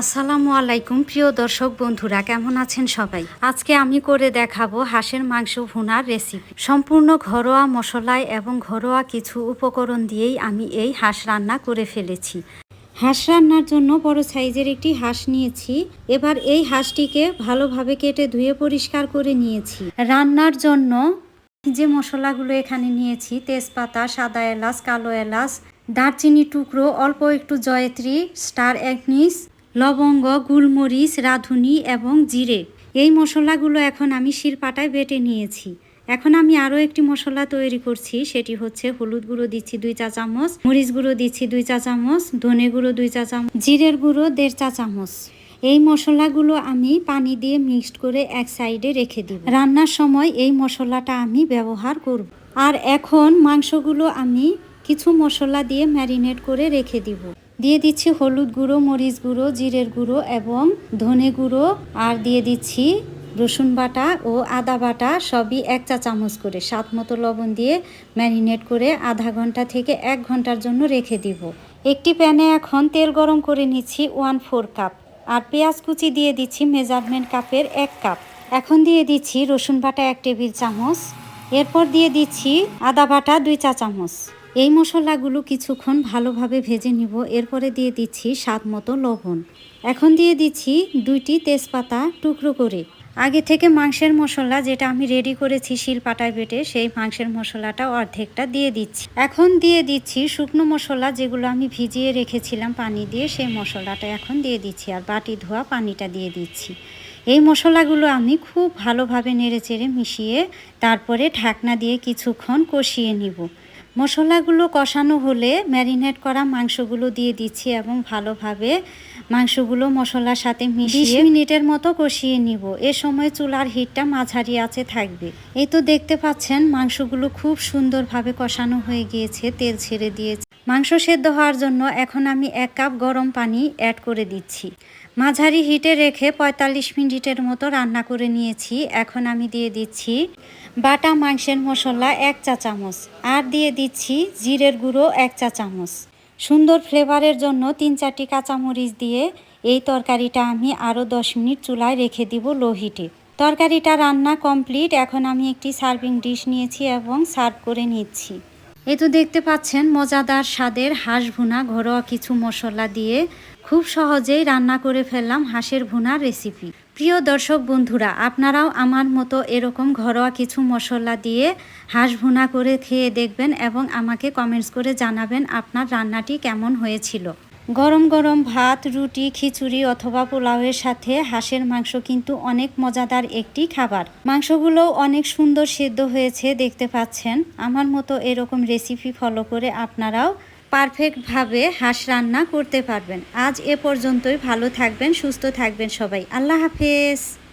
আসসালামু আলাইকুম, প্রিয় দর্শক বন্ধুরা, কেমন আছেন সবাই? আজকে আমি করে দেখাবো হাঁসের মাংস ভুনার রেসিপি সম্পূর্ণ ঘরোয়া মশলায় এবং ঘরোয়া কিছু উপকরণ দিয়েই আমি এই হাঁস রান্না করে ফেলেছি। হাঁস রান্নার জন্য বড় সাইজের একটি হাঁস নিয়েছি। এবার এই হাঁসটিকে ভালোভাবে কেটে ধুয়ে পরিষ্কার করে নিয়েছি। রান্নার জন্য যে মশলাগুলো এখানে নিয়েছি, তেজপাতা, সাদা এলাচ, কালো এলাচ দারচিনি টুকরো, অল্প একটু জয়ত্রী, স্টার একনিস লবঙ্গ, গুলমরিচ, রাঁধুনি এবং জিরে। এই মশলাগুলো এখন আমি শিরপাটায় বেটে নিয়েছি। এখন আমি আরও একটি মশলা তৈরি করছি, সেটি হচ্ছে হলুদ গুঁড়ো দিচ্ছি দুই চা চামচ, মরিচ গুঁড়ো দিচ্ছি দুই চা চামচ, ধনে গুঁড়ো দুই চা চামচ, জিরের গুঁড়ো দেড় চা চামচ। এই মশলাগুলো আমি পানি দিয়ে মিক্সড করে এক সাইডে রেখে দিব। রান্নার সময় এই মশলাটা আমি ব্যবহার করব। আর এখন মাংসগুলো আমি কিছু মশলা দিয়ে ম্যারিনেট করে রেখে দিব। দিয়ে দিচ্ছি হলুদ গুঁড়ো, মরিচ গুঁড়ো, জিরের গুঁড়ো এবং ধনে গুঁড়ো। আর দিয়ে দিচ্ছি রসুন বাটা ও আদা বাটা, সবই এক চা চামচ করে। স্বাদ মতো লবণ দিয়ে ম্যারিনেট করে আধা ঘণ্টা থেকে এক ঘণ্টার জন্য রেখে দিব। একটি প্যানে এখন তেল গরম করে নিচ্ছি ওয়ান ফোর কাপ। আর পেঁয়াজ কুচি দিয়ে দিচ্ছি মেজারমেন্ট কাপের এক কাপ। এখন দিয়ে দিচ্ছি রসুন বাটা এক টেবিল চামচ। এরপর দিয়ে দিচ্ছি আদা বাটা দুই চা চামচ। এই মশলাগুলো কিছুক্ষণ ভালোভাবে ভেজে নিব। এরপরে দিয়ে দিচ্ছি স্বাদ মতো লবণ। এখন দিয়ে দিচ্ছি দুইটি তেজপাতা টুকরো করে। আগে থেকে মাংসের মশলা যেটা আমি রেডি করেছি শিলপাটায় বেটে, সেই মাংসের মশলাটা অর্ধেকটা দিয়ে দিচ্ছি। এখন দিয়ে দিচ্ছি শুকনো মশলা যেগুলো আমি ভিজিয়ে রেখেছিলাম পানি দিয়ে, সেই মশলাটা এখন দিয়ে দিচ্ছি আর বাটি ধোয়া পানিটা দিয়ে দিচ্ছি। এই মশলাগুলো আমি খুব ভালোভাবে নেড়েচেড়ে মিশিয়ে তারপরে ঢাকনা দিয়ে কিছুক্ষণ কষিয়ে নিব। মশলাগুলো কষানো হলে ম্যারিনেট করা মাংসগুলো দিয়ে দিচ্ছি এবং ভালোভাবে মাংসগুলো মশলার সাথে মিশিয়ে মিনিটের মতো কষিয়ে নিব। এ সময় চুলার হিটটা মাঝারি আছে থাকবে। এই তো দেখতে পাচ্ছেন, মাংসগুলো খুব সুন্দরভাবে কষানো হয়ে গিয়েছে, তেল ছেড়ে দিয়েছে। মাংস সেদ্ধ হওয়ার জন্য এখন আমি এক কাপ গরম পানি অ্যাড করে দিচ্ছি। মাঝারি হিটে রেখে ৪৫ মিনিটের মতো রান্না করে নিয়েছি। এখন আমি দিয়ে দিচ্ছি বাটা মাংসের মশলা এক চা চামচ আর দিয়ে দিচ্ছি জিরের গুঁড়ো এক চা চামচ। সুন্দর ফ্লেভারের জন্য তিন চারটি কাঁচামরিচ দিয়ে এই তরকারিটা আমি আরও দশ মিনিট চুলায় রেখে দিব লো হিটে। তরকারিটা রান্না কমপ্লিট। এখন আমি একটি সার্ভিং ডিশ নিয়েছি এবং সার্ভ করে নিচ্ছি। এই তো দেখতে পাচ্ছেন, মজাদার স্বাদের হাঁস ভুনা, ঘরোয়া কিছু মশলা দিয়ে খুব সহজেই রান্না করে ফেললাম হাঁসের ভুনার রেসিপি প্রিয় দর্শক বন্ধুরা, আপনারাও আমার মতো এরকম ঘরোয়া কিছু মশলা দিয়ে হাঁস ভুনা করে খেয়ে দেখবেন এবং আমাকে কমেন্টস করে জানাবেন আপনার রান্নাটি কেমন হয়েছিল। গরম গরম ভাত, রুটি, খিচুড়ি অথবা পোলাওয়ের সাথে হাঁসের মাংস কিন্তু অনেক মজাদার একটি খাবার। মাংসগুলো অনেক সুন্দর সেদ্ধ হয়েছে, দেখতে পাচ্ছেন। আমার মতো এরকম রেসিপি ফলো করে আপনারাও পারফেক্টভাবে হাঁস রান্না করতে পারবেন। আজ এ পর্যন্তই, ভালো থাকবেন, সুস্থ থাকবেন সবাই। আল্লাহ হাফেজ।